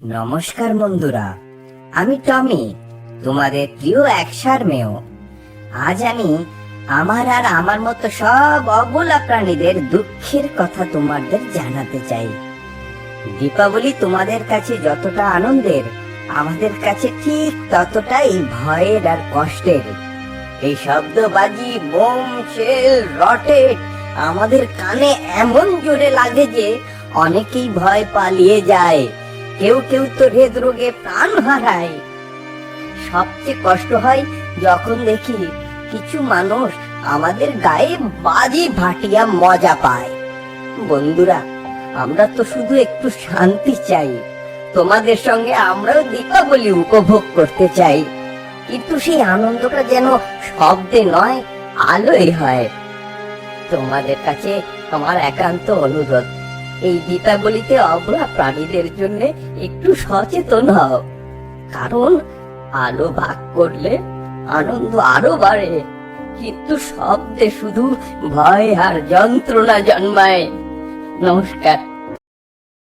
নমস্কার বন্ধুরা, আমি টমি, তোমাদের প্রিয় একসার মেয় আজ আমি আমার আর আমার মতো সব অবলা প্রাণীদের দুঃখের কথা তোমাদের জানাতে চাই। দীপাবলি তোমাদের কাছে যতটা আনন্দের, আমাদের কাছে ঠিক ততটাই ভয়ের আর কষ্টের। এই শব্দবাজি বোম, শেল রটেট আমাদের কানে এমন জোরে লাগে যে অনেকেই ভয় পালিয়ে যায়। কেউ কেউ তো হৃদরোগে প্রাণ হারায়। সবচেয়ে কষ্ট হয় যখন দেখি কিছু মানুষ আমাদের গায়ে বাজি ভাটিয়া মজা পায়। বন্ধুরা, আমরা তো শুধু একটু শান্তি চাই। তোমাদের সঙ্গে আমরাও দীপাবলি উপভোগ করতে চাই। কিন্তু সেই আনন্দটা যেন শব্দে নয়, আলোয় হয়। তোমাদের কাছে আমার একান্ত অনুরোধ। এই দীপাবলিতে অবলা প্রাণীদের জন্য একটু সচেতন হও। কারণ আলো ভাগ করলে আনন্দ আরও বাড়ে। কিন্তু শব্দে শুধু ভয় আর যন্ত্রণা জন্মায়। নমস্কার।